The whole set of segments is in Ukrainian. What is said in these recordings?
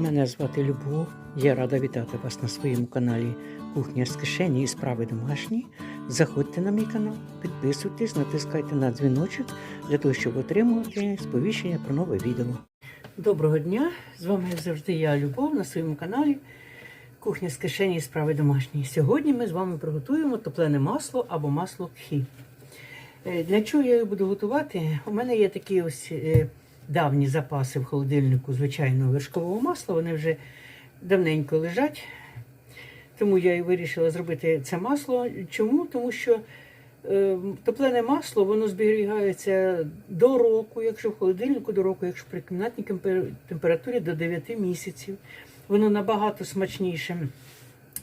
Мене звати Любов. Я рада вітати вас на своєму каналі Кухня з кишені і справи домашні. Заходьте на мій канал, підписуйтесь, натискайте на дзвіночок для того, щоб отримувати сповіщення про нове відео. Доброго дня! З вами завжди я Любов на своєму каналі Кухня з кишені і справи домашні. Сьогодні ми з вами приготуємо топлене масло або масло кхі. Е, Для чого я його буду готувати? У мене є такі ось е, давні запаси в холодильнику звичайного вершкового масла. Вони вже давненько лежать. Тому я і вирішила зробити це масло. Чому? Тому що е, топлене масло воно зберігається до року, якщо в холодильнику до року, якщо при кімнатній температурі до 9 місяців. Воно набагато смачніше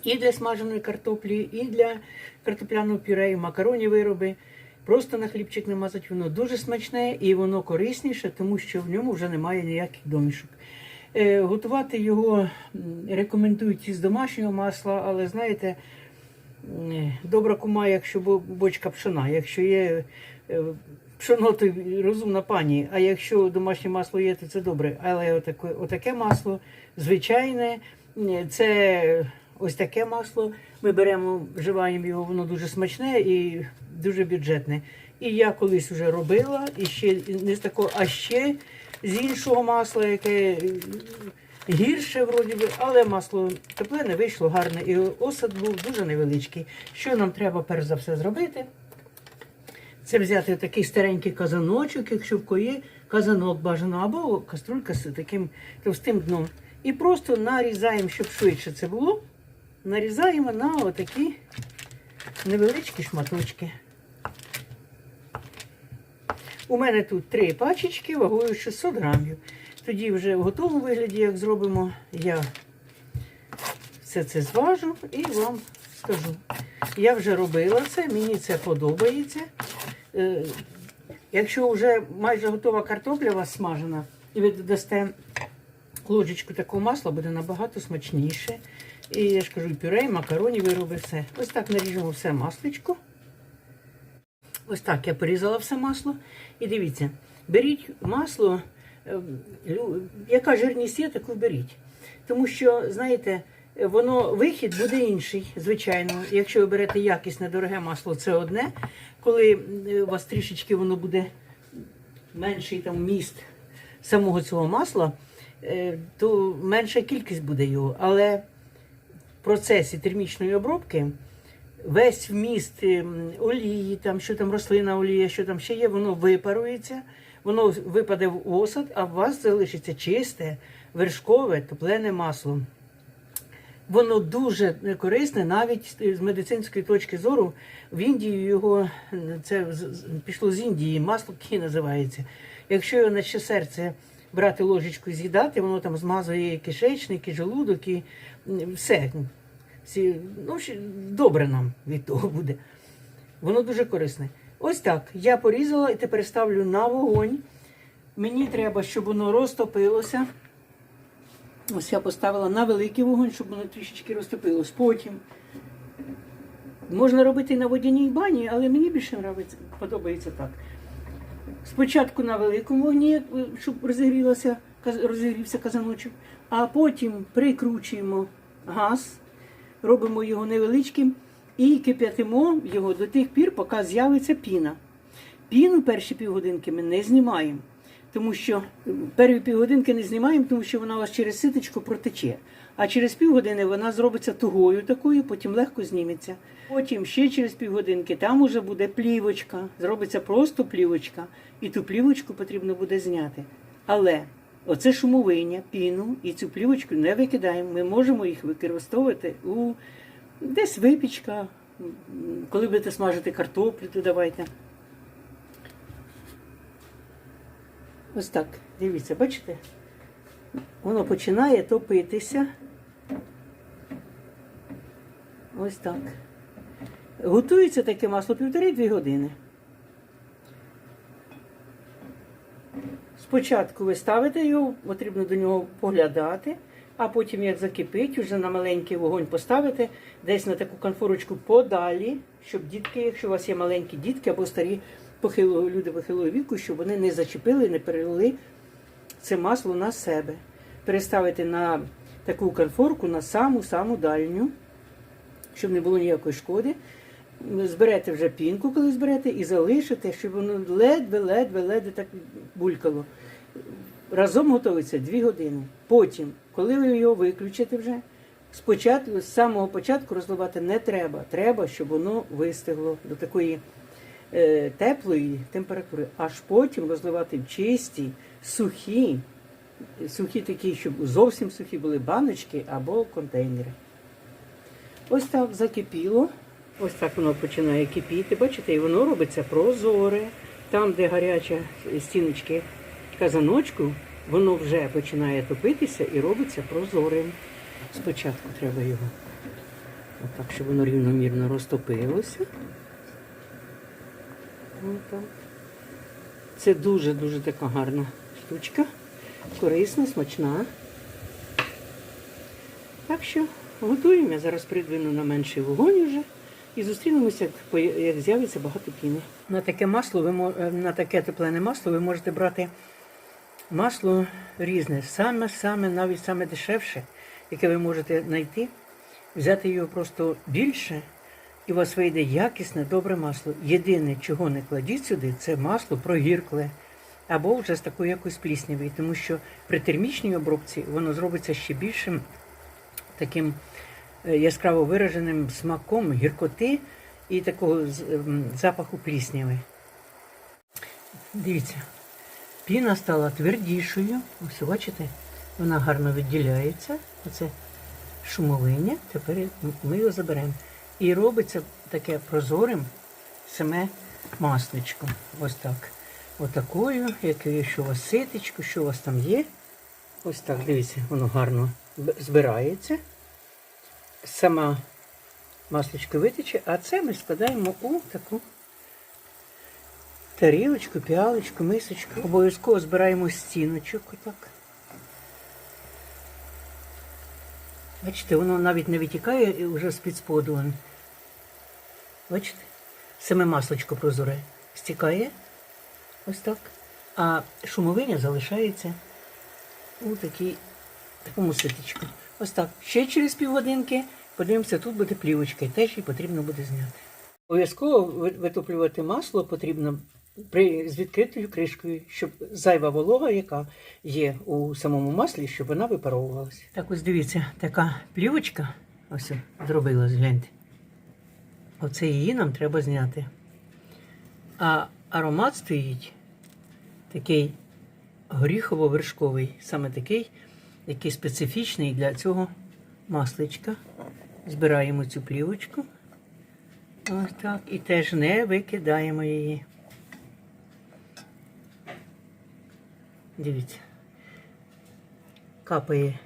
і для смаженої картоплі, і для картопляного пюре, і макароні вироби. Просто на хлібчик намазати, воно дуже смачне і воно корисніше, тому що в ньому вже немає ніяких домішок. Е, готувати його рекомендують із домашнього масла, але знаєте, добра кума, якщо бочка пшона. Якщо є е, пшоно, то розумна пані. А якщо домашнє масло є, то це добре. Але отаке, отаке масло звичайне, це ось таке масло. Ми беремо, вживаємо його, воно дуже смачне і дуже бюджетне. І я колись вже робила, і ще не з такого, а ще з іншого масла, яке гірше вроді би, але масло теплене вийшло гарне. І осад був дуже невеличкий. Що нам треба перш за все зробити? Це взяти такий старенький казаночок, якщо в кої казанок бажано, або каструлька з таким товстим дном. І просто нарізаємо, щоб швидше це було. Нарізаємо на отакі невеличкі шматочки. У мене тут три пачечки вагою 600 грамів. Тоді вже в готовому вигляді, як зробимо, я все це зважу і вам скажу. Я вже робила це, мені це подобається. Е, Якщо вже майже готова картопля у вас смажена, і ви додасте ложечку такого масла, буде набагато смачніше. І я ж кажу, пюре, і макароні вироби все. Ось так наріжемо все масличко. Ось так я порізала все масло. І дивіться, беріть масло, е, яка жирність є, таку беріть. Тому що, знаєте, воно вихід буде інший, звичайно. Якщо ви берете якісне дороге масло, це одне. Коли е, у вас трішечки воно буде менший там міст самого цього масла, то менша кількість буде його. Але в процесі термічної обробки весь вміст ем, олії, там, що там рослина олія, що там ще є, воно випарується, воно випаде в осад, а у вас залишиться чисте, вершкове, топлене масло. Воно дуже корисне, навіть з медицинської точки зору. В Індії його це пішло з Індії, масло кі називається. Якщо його на ще серце брати ложечку і з'їдати, воно там змазує і кишечник, і желудок, і все. Всі, ну, добре нам від того буде. Воно дуже корисне. Ось так. Я порізала і тепер ставлю на вогонь. Мені треба, щоб воно розтопилося. Ось я поставила на великий вогонь, щоб воно трішечки розтопилось. Потім можна робити на водяній бані, але мені більше подобається так. Спочатку на великому вогні, щоб розігрілося, розігрівся казаночок, а потім прикручуємо газ, робимо його невеличким і кип'ятимо його до тих пір, поки з'явиться піна. Піну перші півгодинки ми не знімаємо, тому що перші півгодинки не знімаємо, тому що вона у вас через ситочку протече. А через півгодини вона зробиться тугою такою, потім легко зніметься. Потім ще через півгодинки там уже буде плівочка, зробиться просто плівочка, і ту плівочку потрібно буде зняти. Але оце шумовиння, піну і цю плівочку не викидаємо. Ми можемо їх використовувати у десь випічка, коли будете смажити картоплю, то давайте. Ось так, дивіться, бачите? Воно починає топитися. Ось так. Готується таке масло півтори-дві години. Спочатку ви ставите його, потрібно до нього поглядати, а потім, як закипить, вже на маленький вогонь поставити, десь на таку конфорочку подалі, щоб дітки, якщо у вас є маленькі дітки або старі похилого, люди похилого віку, щоб вони не зачепили, не перелили це масло на себе. переставити на таку конфорку на саму-саму дальню, щоб не було ніякої шкоди. Зберете вже пінку, коли зберете, і залишите, щоб воно ледве-ледве-ледве так булькало. Разом готується 2 години. Потім, коли ви його виключите вже, спочатку, з самого початку розливати не треба. Треба, щоб воно вистигло до такої теплої температури. Аж потім розливати в чисті, сухі, сухі такі, щоб зовсім сухі були баночки або контейнери. Ось так закипіло. Ось так воно починає кипіти. Бачите, і воно робиться прозоре. Там, де гаряча стіночки казаночку, воно вже починає топитися і робиться прозорим. Спочатку треба його отак, щоб воно рівномірно розтопилося. Це дуже-дуже така гарна штучка. Корисна, смачна. Так що готуємо. Я зараз придвину на менший вогонь вже. І зустрінемося, як, з'явиться багато піни. На таке масло ви е, на таке теплене масло ви можете брати масло різне, саме, саме, навіть саме дешевше, яке ви можете знайти, взяти його просто більше, і у вас вийде якісне, добре масло. Єдине, чого не кладіть сюди, це масло прогіркле. Або вже з такою якоюсь пліснявою, тому що при термічній обробці воно зробиться ще більшим таким е, яскраво вираженим смаком гіркоти і такого запаху плісняви. Дивіться, піна стала твердішою. Ось бачите, вона гарно відділяється. Оце шумовиння. Тепер ми його заберемо. І робиться таке прозорим саме масличко. Ось так. Отакою, яке що у вас ситечко, що у вас там є. Ось так, дивіться, воно гарно збирається. Сама масличко витече, а це ми складаємо у таку тарілочку, піалочку, мисочку. Обов'язково збираємо стіночок отак. Бачите, воно навіть не витікає вже з-під споду. Бачите? Саме маслочко прозоре стікає. Ось так. А шумовиня залишається у такій, такому ситечку. Ось так. Ще через півгодинки подивимося, тут буде плівочка, і теж її потрібно буде зняти. Обов'язково витоплювати масло потрібно при, з відкритою кришкою, щоб зайва волога, яка є у самому маслі, щоб вона випаровувалася. Так ось дивіться, така плівочка ось зробилась, гляньте. Оце її нам треба зняти. А аромат стоїть такий горіхово-вершковий, саме такий, який специфічний для цього масличка. Збираємо цю плівочку. Ось так. І теж не викидаємо її. Дивіться. Капає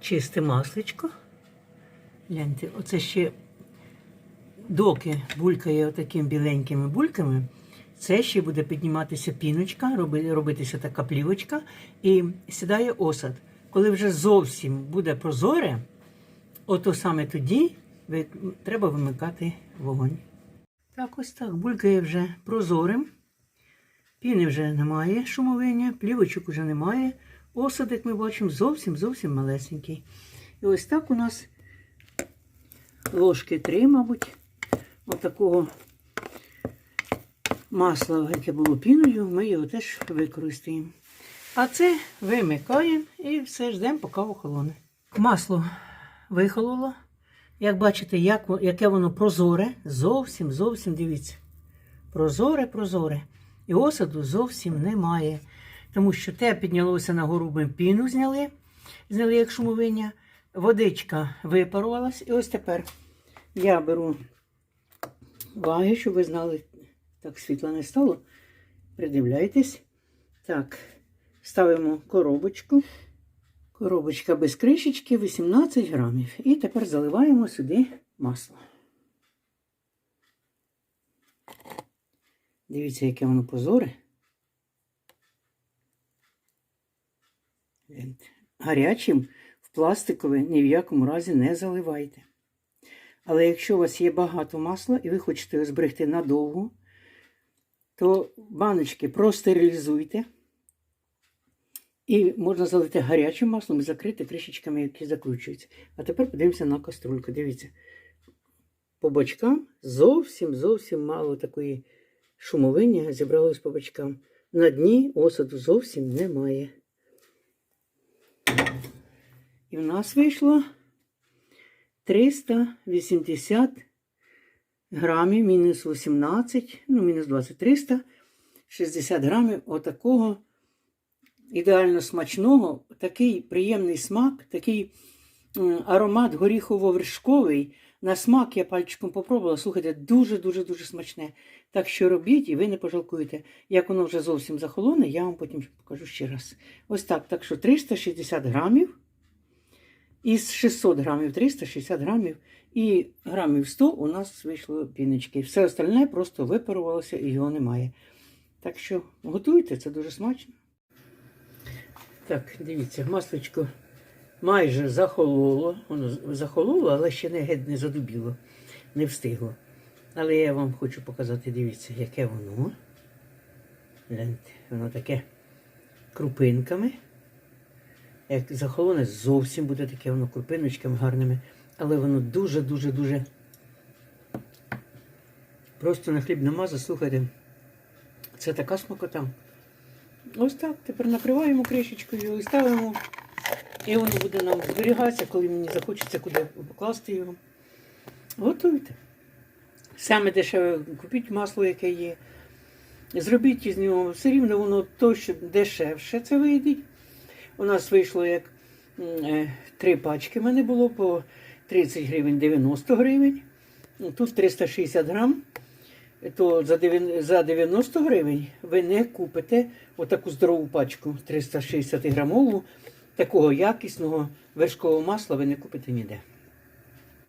чисте масличко. Гляньте, оце ще доки булькає отакими біленькими бульками, це ще буде підніматися піночка, робитися така плівочка, і сідає осад. Коли вже зовсім буде прозоре, ото саме тоді треба вимикати вогонь. Так, ось так, булькає вже прозорим. Піни вже немає шумовиння, плівочок вже немає. Осад, як ми бачимо, зовсім зовсім малесенький. І ось так у нас ложки три, мабуть, отакого масла, яке було піною, ми його теж використаємо. А це вимикаємо і все ждемо, поки охолоне. Масло вихололо. Як бачите, як, яке воно прозоре, зовсім, зовсім дивіться. Прозоре, прозоре. І осаду зовсім немає. Тому що те піднялося на гору, ми піну зняли, зняли як шумовиння. Водичка випарувалась. І ось тепер я беру ваги, щоб ви знали, так світла не стало. Придивляйтесь. Так, ставимо коробочку. Коробочка без кришечки 18 грамів. І тепер заливаємо сюди масло. Дивіться, яке воно. Гляньте. Гарячим в пластикове ні в якому разі не заливайте. Але якщо у вас є багато масла і ви хочете його зберегти надовго, то баночки простерилізуйте І можна залити гарячим маслом і закрити кришечками, які закручуються. А тепер подивимося на каструльку. Дивіться. По бочкам зовсім зовсім мало такої шумовиння зібралось по бочкам. На дні осаду зовсім немає. І в нас вийшло 380 грамів, мінус 18, ну, мінус 20, 360 грамів отакого ідеально смачного, такий приємний смак, такий аромат горіхово-вершковий. На смак я пальчиком попробувала. Слухайте, дуже-дуже дуже смачне. Так що робіть, і ви не пожалкуєте. Як воно вже зовсім захолоне, я вам потім покажу ще раз. Ось так. Так що 360 грамів. Із 600 грамів 360 грамів і грамів 100 у нас вийшло піночки. Все остальне просто випарувалося і його немає. Так що готуйте, це дуже смачно. Так, дивіться, масличко майже захололо. Воно захололо, але ще не геть не задубіло, не встигло. Але я вам хочу показати, дивіться, яке воно. Гляньте, воно таке крупинками. Як захолоне, зовсім буде таке воно крупиночками гарними. Але воно дуже-дуже-дуже. Просто на хліб намазав, слухайте. Це така смакота. Ось так. Тепер накриваємо кришечкою і ставимо. І воно буде нам зберігатися, коли мені захочеться куди покласти його. Готуйте. Саме дешеве купіть масло, яке є. Зробіть із нього все рівно воно то, що дешевше це вийде. У нас вийшло як е, три пачки. в мене було по 30 гривень 90 гривень. Ну, Тут 360 грам. То за 90 гривень ви не купите отаку здорову пачку 360 грамову. Такого якісного вершкового масла ви не купите ніде.